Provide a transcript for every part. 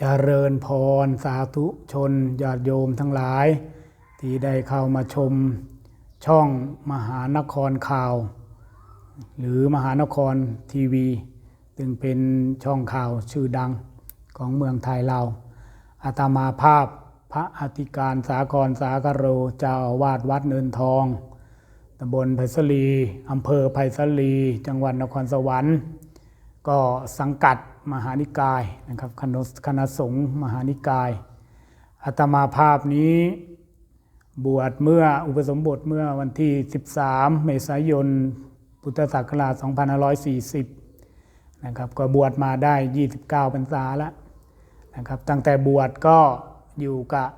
เจริญพรสาธุชนญาติโยมทั้งหลาย ที่ได้เข้ามาชมช่องมหานครข่าว หรือมหานครทีวีซึ่งเป็นช่องข่าวชื่อดังของเมืองไทยเราอาตมาภาพพระอธิการสากรสากโรเจ้าอาวาสวัดเนินทองตำบลไผ่สลีอำเภอไผ่สลี จังหวัดนครสวรรค์ ก็สังกัด มหานิกายนะครับคณะคณะสงฆ์มหานิกายอาตมาภาพนี้บวชเมื่ออุปสมบทเมื่อวันที่ 13 เมษายน พุทธศักราช 2540 นะครับ ก็บวชมาได้ 29พรรษาแล้วนะครับ ตั้งแต่บวชก็อยู่กับ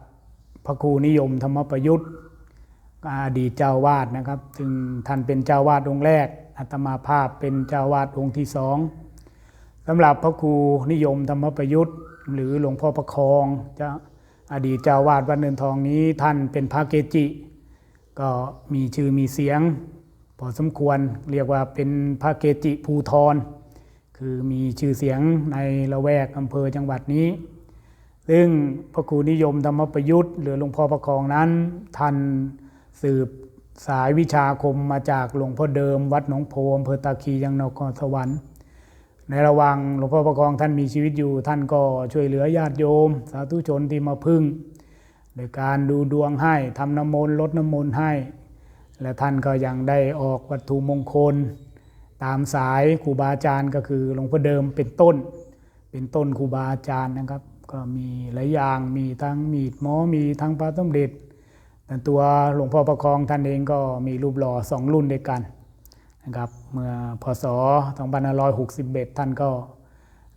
พระครูนิยมธรรมประยุทธ์อดีตเจ้าวาดนะครับ ซึ่งท่านเป็นเจ้าวาดองค์แรกอาตมาภาพเป็นเจ้าวาดองค์ที่สอง สำหรับพระครูนิยมธรรมประยุทธ์ หรือหลวงพ่อประคองจะอดีตเจ้าวาดวัดเนินทองนี้ท่านเป็นพระเกจิ ก็มีชื่อมีเสียง พอสมควรเรียกว่าเป็นพระเกจิภูทรคือมีชื่อเสียงในละแวกอำเภอจังหวัดนี้ ซึ่งพระครูนิยมธรรมประยุทธ์หรือหลวงพ่อประคองนั้นท่านสืบสายวิชาคมมาจากหลวงพ่อเดิม วัดหนองโพอำเภอตาคียังนครสวรรค์ ในระหว่างหลวงพ่อประคองท่านมีชีวิตอยู่ ท่านก็ช่วยเหลือญาติโยม สาธุชนที่มาพึ่งโดยการดูดวงให้ทำน้ำมนต์ลดน้ำมนต์ให้ และท่านก็ยังได้ออกวัตถุมงคล ตามสายครูบาอาจารย์ก็คือหลวงพ่อเดิมเป็นต้น เป็นต้นครูบาอาจารย์นะครับ ก็มีหลายอย่างมีทั้งมีดหมอมีทั้งพระสมเด็จแต่ตัวหลวงพ่อประคองท่านเองก็มีรูปหล่อสองรุ่นด้วยกัน นะครับเมื่อพศ2561 ท่านก็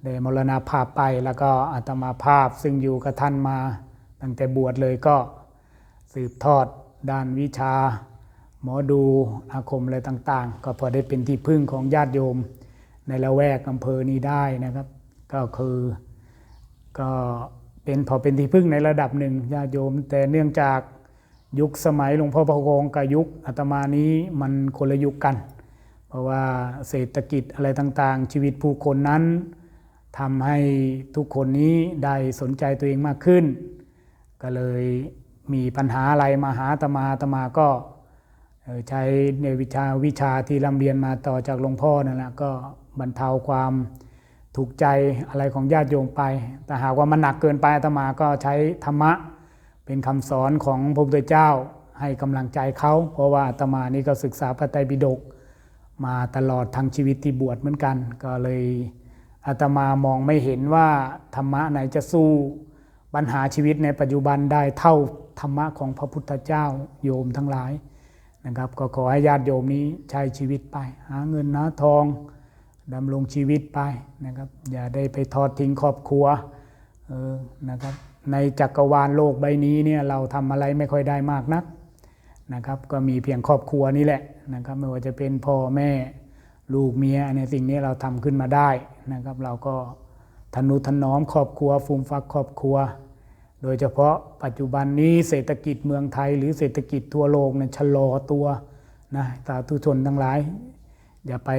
ได้มรณภาพไปแล้วก็อาตมาภาพซึ่งอยู่กับท่านมาตั้งแต่บวชเลยก็สืบทอดด้านวิชา หมอดูอาคมอะไรต่างๆ ก็พอได้เป็นที่พึ่งของญาติโยมในละแวกอำเภอนี้ได้นะครับ ก็คือก็เป็นพอเป็นที่พึ่งในระดับหนึ่งญาติโยม แต่เนื่องจากยุคสมัยหลวงพ่อพระคงกับยุคอาตมานี้มันคนละยุคกัน เพราะว่าเศรษฐกิจอะไรต่างๆ ชีวิตผู้คนนั้นทำให้ทุกคนนี้ได้สนใจตัวเองมากขึ้น ก็เลยมีปัญหาอะไรมาหาตมาอาตมาก็ใช้ในวิชาวิชาที่ร่ำเรียนมาต่อจากหลวงพ่อนั่นแหละก็บรรเทาความถูกใจอะไรของญาติโยมไป แต่หากว่ามันหนักเกินไปอาตมาก็ใช้ธรรมะเป็นคำสอนของพระพุทธเจ้าให้กำลังใจเขา เพราะว่าอาตมานี่ก็ศึกษาพระไตรปิฎก มาตลอดทั้งชีวิตที่บวชเหมือนกัน ก็เลยอาตมามองไม่เห็นว่าธรรมะไหนจะสู้ปัญหาชีวิตในปัจจุบันได้เท่าธรรมะของพระพุทธเจ้าโยมทั้งหลายนะครับ ก็ขอให้ญาติโยมนี้ใช้ชีวิตไป หาเงินหาทองดำรงชีวิตไปนะครับ อย่าได้ไปทอดทิ้งครอบครัวออนะครับในจักรวาลโลกใบนี้เนี่ยเราทำอะไรไม่ค่อยได้มากนักนะครับ ก็มีเพียงครอบครัวนี่แหละ นะครับไม่ว่าจะเป็นพ่อแม่ลูกเมียในสิ่งนี้เราทำขึ้นมาได้นะครับ เราก็ทนุถนอมครอบครัวฟูมฟักครอบครัว โดยเฉพาะปัจจุบันนี้เศรษฐกิจเมืองไทย หรือเศรษฐกิจทั่วโลกเนี่ยชะลอตัวนะสาธุชนทั้งหลาย อย่าไป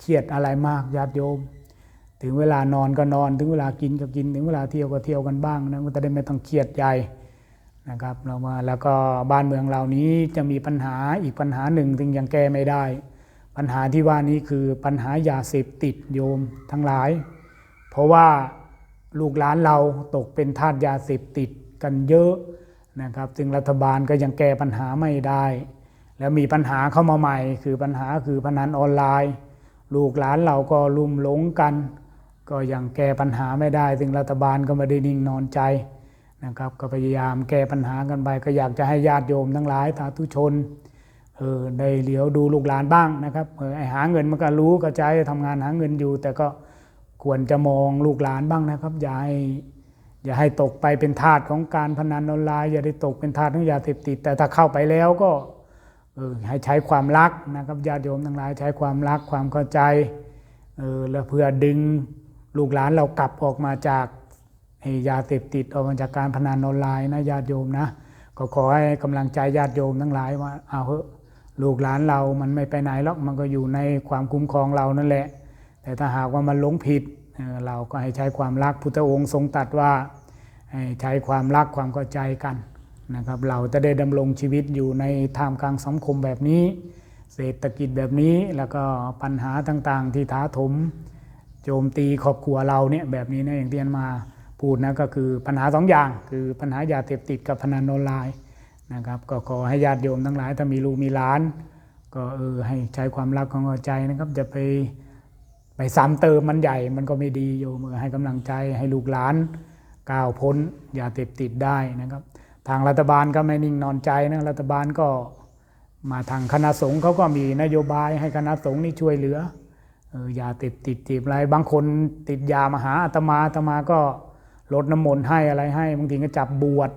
เครียดอะไรมากญาติโยม ถึงเวลานอนก็นอน ถึงเวลากินก็กิน ถึงเวลาเที่ยวก็เที่ยวกันบ้างนะก็จะได้ไม่ต้องเครียดใหญ่ นะครับเรามาแล้วก็บ้านเมืองเหล่านี้จะมีปัญหาอีกปัญหาหนึ่งถึงยังแก้ไม่ได้ ปัญหาที่ว่านี้คือปัญหายาเสพติดโยมทั้งหลาย เพราะว่าลูกหลานเราตกเป็นทาสยาเสพติดกันเยอะนะครับซึ่งรัฐบาลก็ยังแก้ปัญหาไม่ได้ แล้วมีปัญหาเข้ามาใหม่ คือปัญหาคือพนันออนไลน์ ลูกหลานเราก็ลุ่มหลงกัน ก็ยังแก้ปัญหาไม่ได้ ซึ่งรัฐบาลก็ไม่ได้นิ่งนอนใจ นะครับก็พยายามแก้ปัญหากันไป ก็อยากจะให้ญาติโยมทั้งหลายสาธุชนเออได้เหลียวดูลูกหลานบ้างนะครับเออไอหาเงินมันก็รู้ก็ใจทำงานหาเงินอยู่ แต่ก็ควรจะมองลูกหลานบ้างนะครับ อย่าให้อย่าให้ตกไปเป็นทาสของการพนันออนไลน์อย่าได้ตกเป็นทาสของยาเสพติดแต่ถ้าเข้าไปแล้วก็เออให้ใช้ความรักนะครับญาติโยมทั้งหลายใช้ความรักความเข้าใจเออแล้วเพื่อดึงลูกหลานเรากลับออกมาจาก ยาเสพติดออกมาจากการพนันออนไลน์นะญาติโยมนะ ก็ขอให้กำลังใจญาติโยมทั้งหลายว่าเอาเถอะลูกหลานเรามันไม่ไปไหนหรอกมันก็อยู่ในความคุ้มครองเรานั่นแหละ แต่ถ้าหากว่ามันหลงผิดเราก็ให้ใช้ความรักพุทธองค์ทรงตรัสว่าให้ใช้ความรักความเข้าใจกันนะครับเราจะได้ดำรงชีวิตอยู่ในท่ามกลางสังคมแบบนี้ เศรษฐกิจแบบนี้แล้วก็ปัญหาต่างๆ ที่ท้าถม โจมตีครอบครัวเราเนี่ยแบบนี้นะอย่างที่อาจารย์มา พูดนะก็คือปัญหาสองอย่าง คือปัญหายาเสพติดกับพนันออนไลน์นะครับก็ขอให้ญาติโยมทั้งหลายถ้ามีลูกมีหลาน ก็เออให้ใช้ความรักข้าใจนะครับจะไปไปซ้ำเติมมันใหญ่มันก็ไม่ดีโยมเออให้กำลังใจให้ลูกหลานก้าวพ้นยาเสพติดได้นะครับ ทางรัฐบาลก็ไม่นิ่งนอนใจนะรัฐบาลก็มาทางคณะสงฆ์เขาก็มีนโยบายให้คณะสงฆ์นี่ช่วยเหลือออยาติดติดติดอะไรบางคนติดยามาหาอาตมาอาตมาก็ ลดน้ำมนต์ให้อะไรให้บางทีก็จับบวช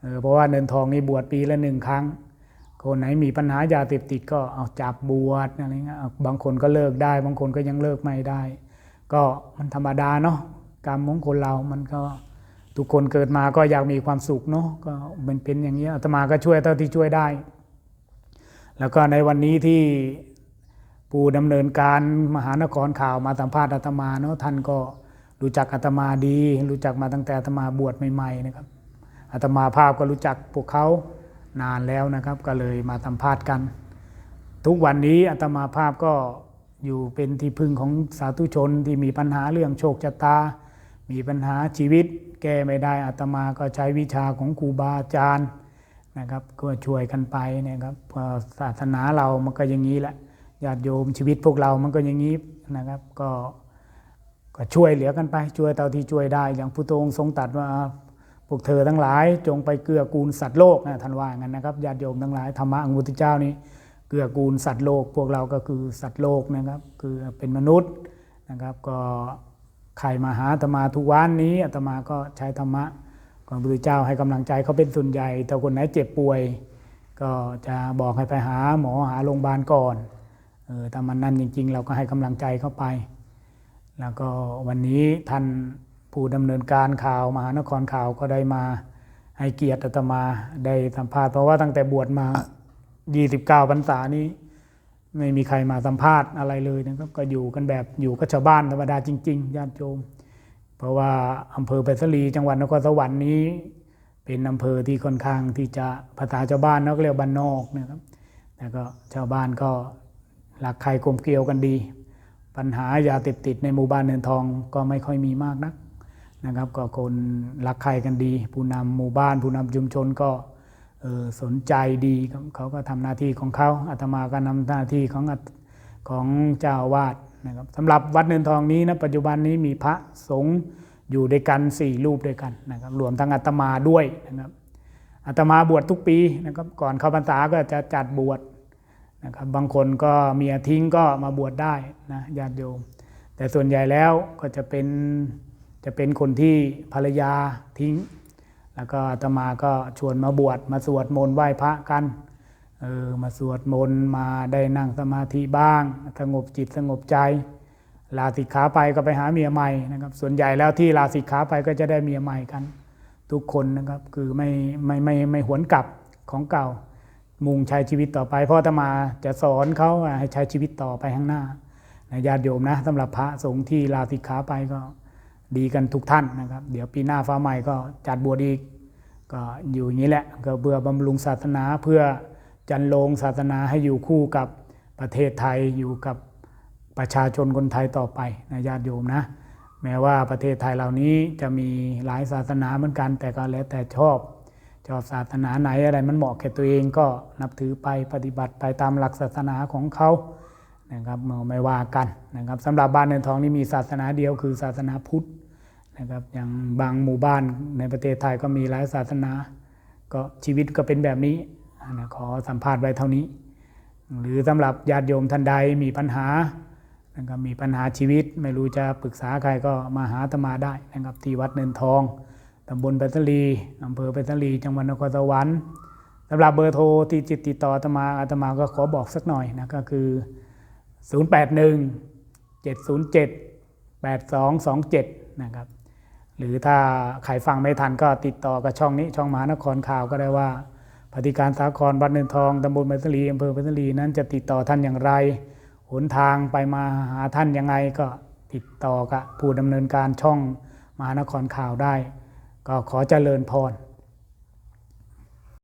เออเพราะว่าเนินทองนี่บวชปีละหนึ่งครั้ง คนไหนมีปัญหายาเสพติดก็เอาจับบวชอะไรเงี้ยบางคนก็เลิกได้ บางคนก็ยังเลิกไม่ได้ ก็มันธรรมดาเนาะกรรมของคนเรามันก็ทุกคนเกิดมาก็อยากมีความสุขเนาะก็มันเป็นอย่างนี้ยอาตมาก็ช่วยเท่าที่ช่วยได้ แล้วก็ในวันนี้ที่ผู้ดำเนินการมหานครข่าวมาสัมภาษณ์อาตมาเนาะท่านก็ รู้จักอาตมาดี รู้จักมาตั้งแต่อาตมาบวชใหม่ๆนะครับอาตมาภาพก็รู้จักพวกเขานานแล้วนะครับ ก็เลยมาสัมภาษณ์กัน ทุกวันนี้อาตมาภาพก็อยู่เป็นที่พึ่งของสาธุชนที่มีปัญหาเรื่องโชคชะตา มีปัญหาชีวิต แก้ไม่ได้อาตมาก็ใช้วิชาของครูบาอาจารย์นะครับ ก็ช่วยกันไปนะครับศาสนาเรามันก็อย่างนี้แหละญาติโยมชีวิตพวกเรามันก็อย่างนี้นะครับ ก็ ก็ช่วยเหลือกันไป ช่วยเท่าที่ช่วยได้ อย่างพุทธองค์ทรงตรัสว่าพวกเธอทั้งหลายจงไปเกื้อกูลสัตว์โลกนะท่านว่างั้นนะครับญาติโยมทั้งหลายธรรมะองพระพุทธเจ้านี้เกื้อกูลสัตว์โลก พวกเราก็คือสัตว์โลกนะครับ คือเป็นมนุษย์นะครับ ก็ใครมาหาอาตมาทุกวันนี้อาตมาก็ใช้ธรรมะของพระพุทธเจ้าให้กำลังใจเขาเป็นส่วนใหญ่แต่คนไหนเจ็บป่วย ก็จะบอกให้ไปหาหมอหาโรงพยาบาลก่อนเออถ้ามันนั่นจริง ๆ เราก็ให้กำลังใจเข้าไป แล้วก็วันนี้ท่านผู้ดำเนินการข่าวมหานครข่าวก็ได้มาให้เกียรติอาตมาได้สัมภาษณ์เพราะว่าตั้งแต่บวชมา 29พรรษานี้ ไม่มีใครมาสัมภาษณ์อะไรเลยนะครับก็อยู่กันแบบอยู่กับชาวบ้านธรรมดาจริงๆญาติโยมเพราะว่าอำเภอเพชรลีจังหวัดนครสวรรค์นี้ เป็นอำเภอที่ค่อนข้างที่จะภาษาชาวบ้านเนาก็เรียกบ้านนอกนะครับแต่ก็ชาวบ้านก็หลักใครกลมเกลียวกันดี ปัญหายาเสพติดในหมู่บ้านเนินทองก็ไม่ค่อยมีมากนักนะครับ ก็คนรักใครกันดี ผู้นำหมู่บ้าน ผู้นำชุมชนก็สนใจดีเขาก็ทำหน้าที่ของเขาอาตมาก็นำหน้าที่ของของเจ้าวาสนะครับสำหรับวัดเนินทองนี้นะปัจจุบันนี้มีพระสงฆ์อยู่ด้วยกันสี่รูปด้วยกันนะครับรวมทั้งอาตมาด้วยนะครับอาตมาบวชทุกปีนะครับก่อนเข้าพรรษาก็จะจัดบวช นะครับบางคนก็เมียทิ้งก็มาบวชได้นะญาติโยม แต่ส่วนใหญ่แล้วก็จะเป็นจะเป็นคนที่ภรรยาทิ้ง แล้วก็ตมาก็ชวนมาบวชมาสวดมนต์ไหว้พระกันเออมาสวดมนต์มาได้นั่งสมาธิบ้าง สงบจิตสงบใจ ลาสิกขาไปก็ไปหาเมียใหม่นะครับ ส่วนใหญ่แล้วที่ลาสิกขาไปก็จะได้เมียใหม่กัน ทุกคนนะครับคือไม่ไม่ไม่ไม่หวนกลับของเก่า มุ่งใช้ชีวิตต่อไปเพราะอตมาจะสอนเขาให้ใช้ชีวิตต่อไปข้างหน้านะญาติโยมนะสำหรับพระสงฆ์ที่ลาสิกขาไปก็ดีกันทุกท่านนะครับ เดี๋ยวปีหน้าฟ้าใหม่ก็จัดบวชอีก ก็อยู่อย่างนี้แหละก็เพื่อบำรุงศาสนาเพื่อจันโลงศาสนาให้อยู่คู่กับประเทศไทยอยู่กับประชาชนคนไทยต่อไปนะญาติโยมนะ แม้ว่าประเทศไทยเหล่านี้จะมีหลายศาสนาเหมือนกัน แต่ก็แล้วแต่ชอบ ชอบศาสนาไหนอะไรมันเหมาะแก่ตัวเองก็นับถือไปปฏิบัติไปตามหลักศาสนาของเขานะครับไม่ว่ากันนะครับสำหรับบ้านเนินทองนี่มีศาสนาเดียวคือศาสนาพุทธนะครับอย่างบางหมู่บ้านในประเทศไทยก็มีหลายศาสนา ก็ชีวิตก็เป็นแบบนี้นะขอสัมภาษณ์ไว้เท่านี้ หรือสำหรับญาติโยมท่านใดมีปัญหานะครับมีปัญหาชีวิตไม่รู้จะปรึกษาใครก็มาหาอาตมาได้นะครับที่วัดเนินทอง ตำบลเปตลีอำเภอเปตลีจังหวัดนครสวรรค์สำหรับเบอร์โทรที่จิตติดต่ออาตมาอาตมาก็ขอบอกสักหน่อยนะก็คือ 081 707 8227 นะครับ หรือถ้าใครฟังไม่ทันก็ติดต่อกับช่องนี้ช่องมหานครข่าวก็ได้ว่าปฏิการสาครวัดเนินทองตำบลเปตลีอำเภอเปตลีนั้นจะติดต่อท่านอย่างไรหนทางไปมาหาท่านยังไงก็ติดต่อกับผู้ดำเนินการช่องมหานครข่าวได้ ก็ขอเจริญพร